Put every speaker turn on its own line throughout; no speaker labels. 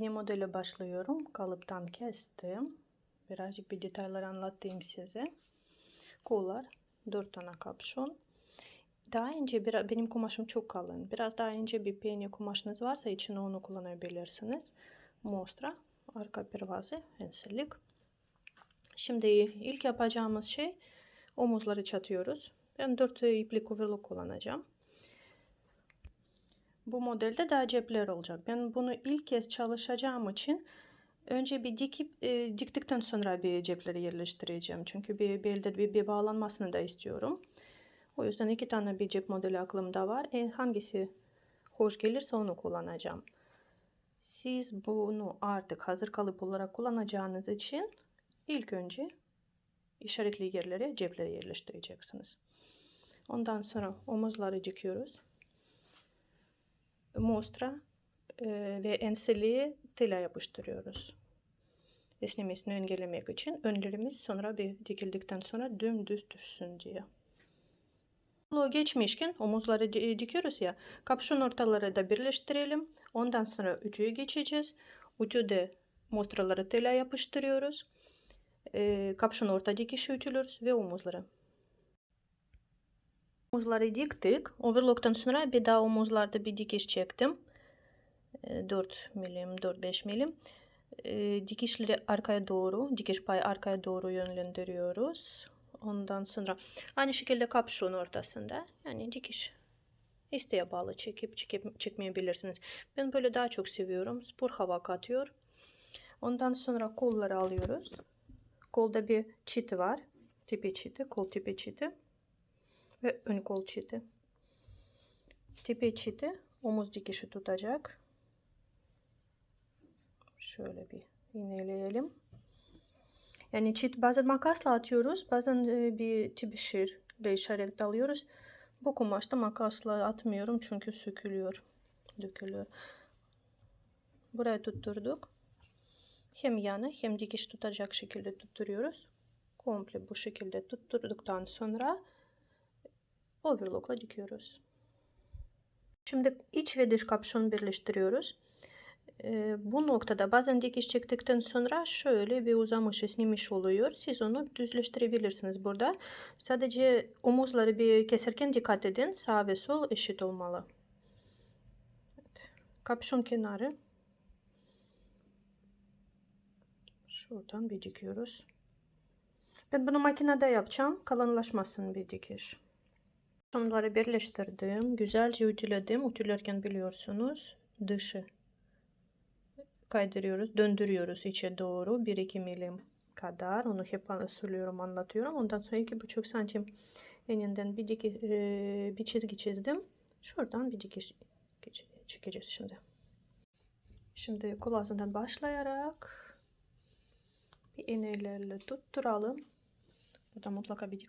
Yeni modele başlıyorum. Kalıptan kestim. Birazcık bir detaylar anlatayım size. Kollar, 4 tane kapşon. Daha ince bir, benim kumaşım çok kalın. Biraz daha ince bir penye kumaşınız varsa içine onu kullanabilirsiniz. Mostra, arka pervazı, enselik. Şimdi ilk yapacağımız şey omuzları çatıyoruz. Ben 4 iplik overlock kullanacağım. Bu modelde daha cepler olacak. Ben bunu ilk kez çalışacağım için önce bir dikip e, diktikten sonra bir cepleri yerleştireceğim. Çünkü bir belde bir, bir bağlanmasını da istiyorum. O yüzden iki tane bir cep modeli aklımda var. E, hangisi hoş gelirse onu kullanacağım. Siz bunu artık hazır kalıp olarak kullanacağınız için ilk önce işaretli yerlere cepleri yerleştireceksiniz. Ondan sonra omuzları dikiyoruz. Mostra e, ve enseliği tela yapıştırıyoruz. Esnemesini engellemek için önlerimiz sonra bir dikildikten sonra dümdüz düşsün diye. O geçmişken omuzları dikiyoruz ya kapşon ortaları da birleştirelim. Ondan sonra ütüye geçeceğiz. Ütüde mostraları tela yapıştırıyoruz. E, kapşon orta dikişi ütülürüz ve omuzları. Omuzları diktik. Overlock'tan sonra bir daha omuzlarda bir dikiş çektim. 4 milim, 4-5 milim. Dikişleri arkaya doğru, dikiş payı arkaya doğru yönlendiriyoruz. Ondan sonra aynı şekilde kapşon ortasında yani dikiş isteğe bağlı çekip çekip çekmeyebilirsiniz. Ben böyle daha çok seviyorum. Spor hava katıyor. Ondan sonra kolları alıyoruz. Kolda bir çiti var. Tipi çiti, kol tipi çiti ve ön kol çiti. Tipi çiti omuz dikişi tutacak. Şöyle bir iğneleyelim. Yani çit bazen makasla atıyoruz. Bazen bir tibişirle işaret alıyoruz. Bu kumaşta makasla atmıyorum çünkü sökülüyor. Dökülüyor. Buraya tutturduk. Hem yana hem dikiş tutacak şekilde tutturuyoruz. Komple bu şekilde tutturduktan sonra overlockla dikiyoruz. Şimdi iç ve dış kapşon birleştiriyoruz. Ee, bu noktada bazen dikiş çektikten sonra şöyle bir uzamış esnemiş oluyor. Siz onu düzleştirebilirsiniz burada. Sadece omuzları bir keserken dikkat edin. Sağ ve sol eşit olmalı. Evet. Kapşon kenarı. Şuradan bir dikiyoruz. Ben bunu makinede yapacağım. Kalınlaşmasın bir dikiş. Onları birleştirdim. Güzelce ütüledim. Ütülerken biliyorsunuz dışı kaydırıyoruz. Döndürüyoruz içe doğru. 1-2 milim kadar. Onu hep söylüyorum anlatıyorum. Ondan sonra 2,5 santim eninden bir, diki, e, bir çizgi çizdim. Şuradan bir dikiş çekeceğiz şimdi. Şimdi kol ağzından başlayarak bir iğnelerle tutturalım. Burada mutlaka bir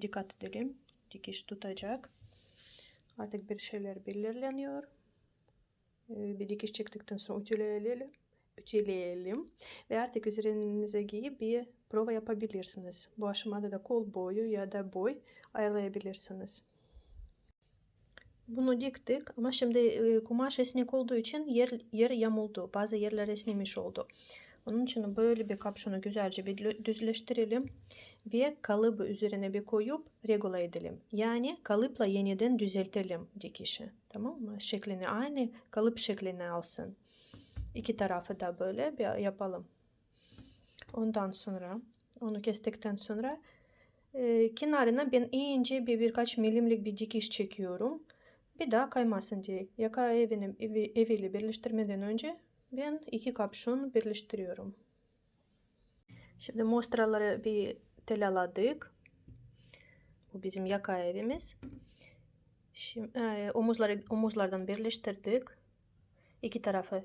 dikkat edelim dikiş tutacak. Artık bir şeyler belirleniyor. Bir dikiş çıktıktan sonra ütüleyelim. Ütüleyelim. Ve artık üzerinize giyip bir prova yapabilirsiniz. Bu aşamada da kol boyu ya da boy ayarlayabilirsiniz. Bunu diktik ama şimdi kumaş esnek olduğu için yer, yer yamuldu. Bazı yerler esnemiş oldu. Onun için böyle bir kapşonu güzelce bir düzleştirelim ve kalıbı üzerine bir koyup regula edelim. Yani kalıpla yeniden düzeltelim dikişi. Tamam mı? Şeklini aynı kalıp şeklini alsın. İki tarafı da böyle bir yapalım. Ondan sonra onu kestikten sonra e, kenarına ben ince bir birkaç milimlik bir dikiş çekiyorum. Bir daha kaymasın diye. Yaka evini, evi, eviyle birleştirmeden önce ben iki kapşon birleştiriyorum. Şimdi mostraları bir telaladık. Bu bizim yaka evimiz. Şimdi e, omuzları omuzlardan birleştirdik. İki tarafı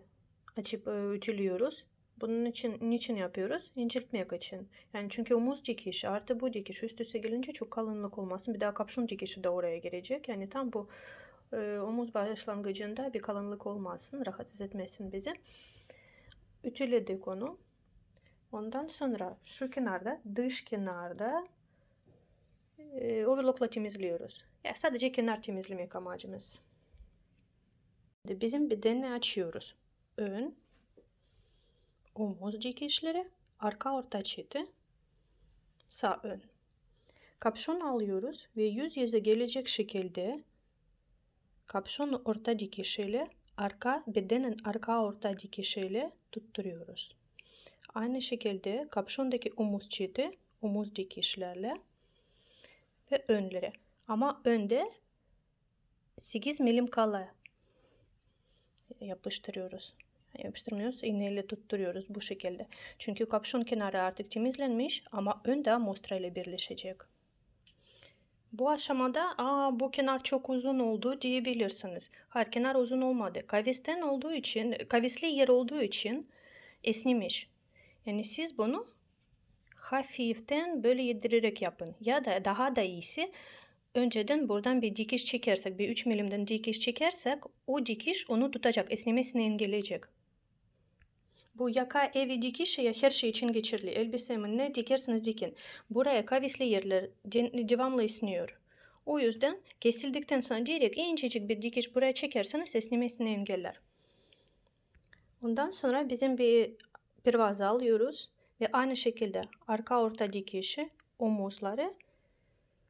açıp e, ütülüyoruz. Bunun için niçin yapıyoruz? İnceltmek için. Yani çünkü omuz dikişi artı bu dikiş üst üste gelince çok kalınlık olmasın. Bir daha kapşon dikişi de oraya gelecek. Yani tam bu e, omuz başlangıcında bir kalınlık olmasın. Rahatsız etmesin bizi. Ütüledik onu. Ondan sonra şu kenarda, dış kenarda e, overlockla temizliyoruz. Ya sadece kenar temizlemek amacımız. Bizim bedeni açıyoruz. Ön, omuz dikişleri, arka orta çiti, sağ ön. Kapşon alıyoruz ve yüz yüze gelecek şekilde kapşon orta dikişiyle arka bedenin arka orta dikişiyle tutturuyoruz. Aynı şekilde kapşondaki omuz çiti omuz dikişlerle ve önleri. Ama önde 8 milim kala yapıştırıyoruz. Yapıştırmıyoruz, iğneyle tutturuyoruz bu şekilde. Çünkü kapşon kenarı artık temizlenmiş ama önde mostra ile birleşecek. Bu aşamada Aa, bu kenar çok uzun oldu diyebilirsiniz. Hayır kenar uzun olmadı. Kavisten olduğu için, kavisli yer olduğu için esnemiş. Yani siz bunu hafiften böyle yedirerek yapın. Ya da daha da iyisi önceden buradan bir dikiş çekersek, bir 3 milimden dikiş çekersek o dikiş onu tutacak, esnemesini engelleyecek. Bu yaka evi dikişi ya her şey için geçerli. Elbisemi ne dikerseniz dikin. Buraya kavisli yerler devamlı esniyor. O yüzden kesildikten sonra direkt incecik bir dikiş buraya çekerseniz esnemesini engeller. Ondan sonra bizim bir pervazı alıyoruz ve aynı şekilde arka orta dikişi omuzları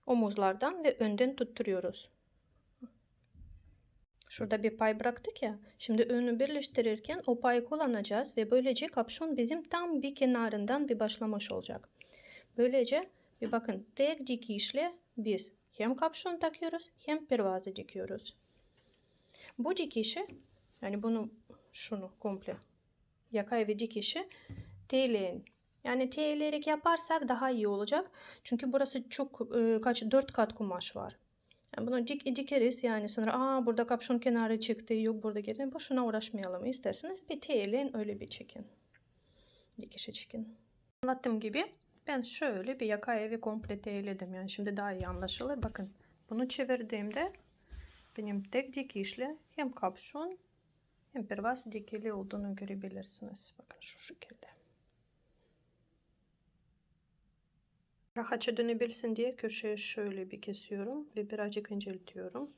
omuzlardan ve önden tutturuyoruz. Şurada bir pay bıraktık ya. Şimdi önü birleştirirken o payı kullanacağız ve böylece kapşon bizim tam bir kenarından bir başlamış olacak. Böylece bir bakın tek dikişle biz hem kapşon takıyoruz hem pervazı dikiyoruz. Bu dikişi yani bunu şunu komple yakay ve dikişi teyleyin. Yani teyleyerek yaparsak daha iyi olacak. Çünkü burası çok e, kaç 4 kat kumaş var. Yani bunu dik, dikeriz yani sonra aa burada kapşon kenarı çıktı yok burada gelin boşuna uğraşmayalım isterseniz bir teyleyin öyle bir çekin. Dikişi çekin. Anlattığım gibi ben şöyle bir yaka evi komple teyledim yani şimdi daha iyi anlaşılır. Bakın bunu çevirdiğimde benim tek dikişle hem kapşon hem pervaz dikili olduğunu görebilirsiniz. Bakın şu şekilde. Rahatça dönebilsin diye köşeye şöyle bir kesiyorum ve birazcık inceltiyorum.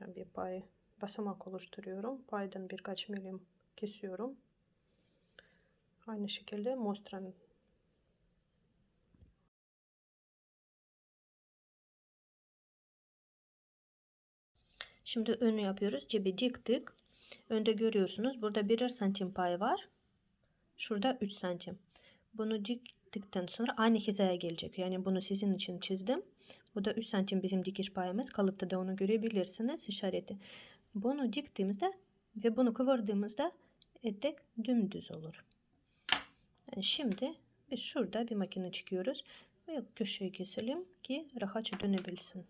Yani bir pay basamak oluşturuyorum. Paydan birkaç milim kesiyorum. Aynı şekilde mostranın Şimdi önü yapıyoruz. Cebi diktik. Önde görüyorsunuz. Burada birer santim pay var. Şurada 3 santim. Bunu diktikten sonra aynı hizaya gelecek. Yani bunu sizin için çizdim. Bu da 3 santim bizim dikiş payımız. Kalıpta da onu görebilirsiniz işareti. Bunu diktiğimizde ve bunu kıvırdığımızda etek dümdüz olur. Yani şimdi biz şurada bir makine çıkıyoruz ve köşeyi keselim ki rahatça dönebilsin.